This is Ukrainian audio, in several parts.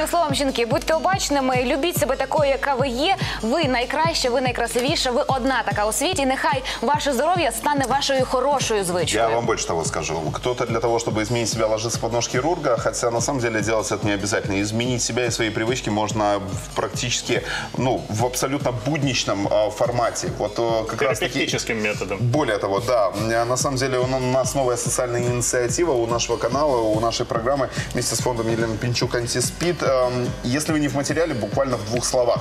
Одним словом, жінки, будьте обачними, любіть себе такою, яка ви є. Ви найкраща, ви найкрасивіша, ви одна така у світі. І Нехай ваше здоров'я стане вашою хорошою звичкою. Я вам больше того скажу. Кто-то для того, чтобы изменить себя, ложится под нож хирурга, хотя на самом деле делать это не обязательно. Изменить себя и свои привычки можно в практически, ну, в абсолютно будничном э, формате. Вот э, как раз таки... Терапевтическим методом. Более того, да, э, на самом деле у нас новая социальная инициатива у нашего канала, у нашей программы вместе с фондом Елены Пинчук «Антиспид». Эм, Если вы не в материале, буквально в двух словах.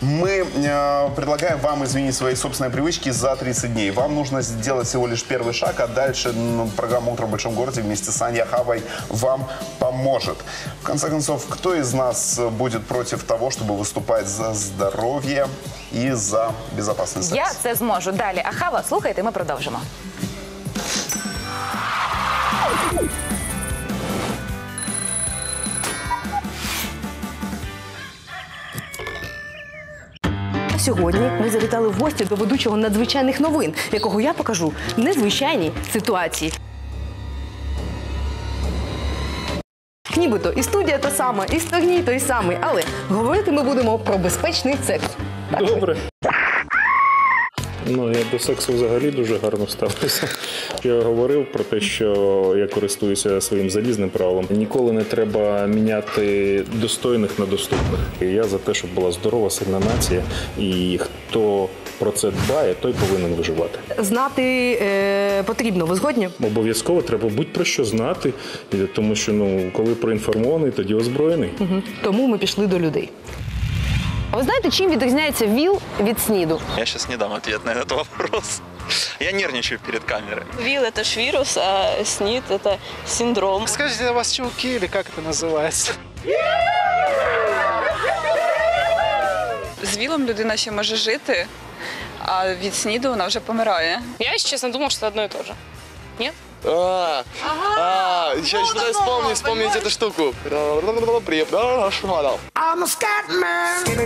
Мы э, предлагаем вам изменить свои собственные привычки за 30 дней. Вам нужно сделать всего лишь первый шаг, а дальше м, программа «Утро в большом городе» вместе с Аней Ахавой вам поможет. В конце концов, кто из нас э, будет против того, чтобы выступать за здоровье и за безопасный секс? Я це зможу. Далі. Ахава, слухайте, ми продовжимо. Сьогодні ми завітали в гості до ведучого надзвичайних новин, якого я покажу в незвичайній ситуації. Нібито і студія та сама, і стогній той самий, але говорити ми будемо про безпечний секс. Добре. Ну, я до сексу взагалі дуже гарно ставлюся. Я говорив про те, що я користуюся своїм залізним правилом. Ніколи не треба міняти достойних на доступних. І я за те, щоб була здорова, сильна нація, і хто про це дбає, той повинен виживати. Знати е, потрібно. Ви згодні? Обов'язково треба будь-про що знати, тому що ну, коли проінформований, тоді озброєний. Мгм. Тому ми пішли до людей. А ви знаєте, чим відрізняється ВІЛ від СНІДу? Я сейчас не дам ответ на этот вопрос. Я нервничаю перед камерой. ВИЛ – это ж вирус, а СНИД – это синдром. Скажите, у вас чулки или как это называется? З ВІЛом людина ще може жити, а від СНІДу вона вже помирає. Я, если честно, думал, что это одно и то же. Нет? А, а, сейчас пытаюсь вспомнить, вспомнить эту штуку.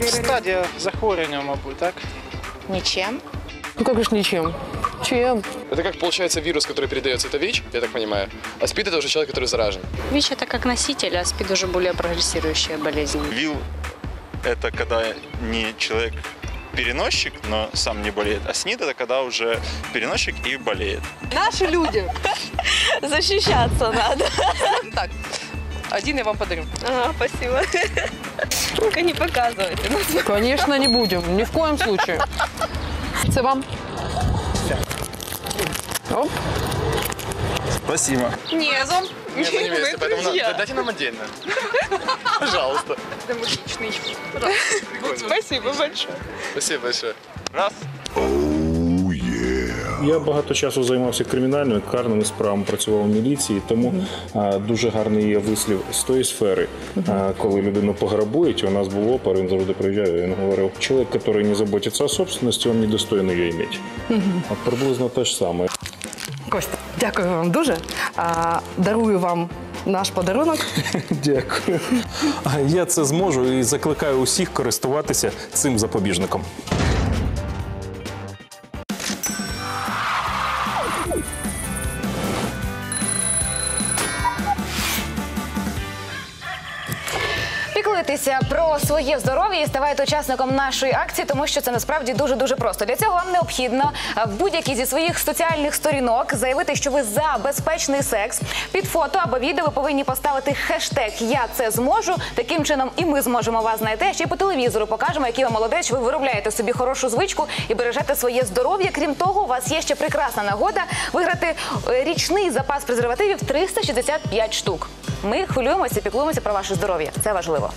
Стадія захворювання, мабуть, так? Ничем. Ну як ж нічим. Чим? Это как получается вирус, который передается, это ВИЧ, я так понимаю. А СПИД это уже человек, который заражен. ВИЧ – это как носитель, а СПИД уже более прогрессирующая болезнь. ВИЛ – это когда не человек переносчик, но сам не болеет, а СНИД – это когда уже переносчик и болеет. Наши люди. Защищаться надо. Так, один я вам подарю. Ага, спасибо. Только не показывайте. Звісно, не будемо. Ні в коєму случаю. Це вам. Оп. Спасибо. Незом. Нет, мы не вместе, поэтому на- дайте нам отдельно. Пожалуйста. Спасибо большое. Спасибо большое. Раз. Я багато часу займався кримінальними карними справами, працював у міліції, тому а, дуже гарний є вислів з тої сфери. А, коли людину пограбують, у нас був опер, він завжди приїжджав, він говорив, чоловік, який не заботиться о собственності, він недостойний її мати. От приблизно те ж саме. Костя, дякую вам дуже. А, дарую вам наш подарунок. Дякую. Я це зможу і закликаю усіх користуватися цим запобіжником. Піклуйтеся про своє здоров'я і ставайте учасником нашої акції, тому що це насправді дуже дуже просто. Для цього вам необхідно в будь-якій зі своїх соціальних сторінок заявити, що ви за безпечний секс. Під фото або відео ви повинні поставити хештег Я це зможу. Таким чином і ми зможемо вас знайти. Ще й по телевізору покажемо, який ви молодець. Ви виробляєте собі хорошу звичку і бережете своє здоров'я. Крім того, у вас є ще прекрасна нагода виграти е, річний запас презервативів 365 штук. Ми хвилюємося, піклуємося про ваше здоров'я. Це важливо.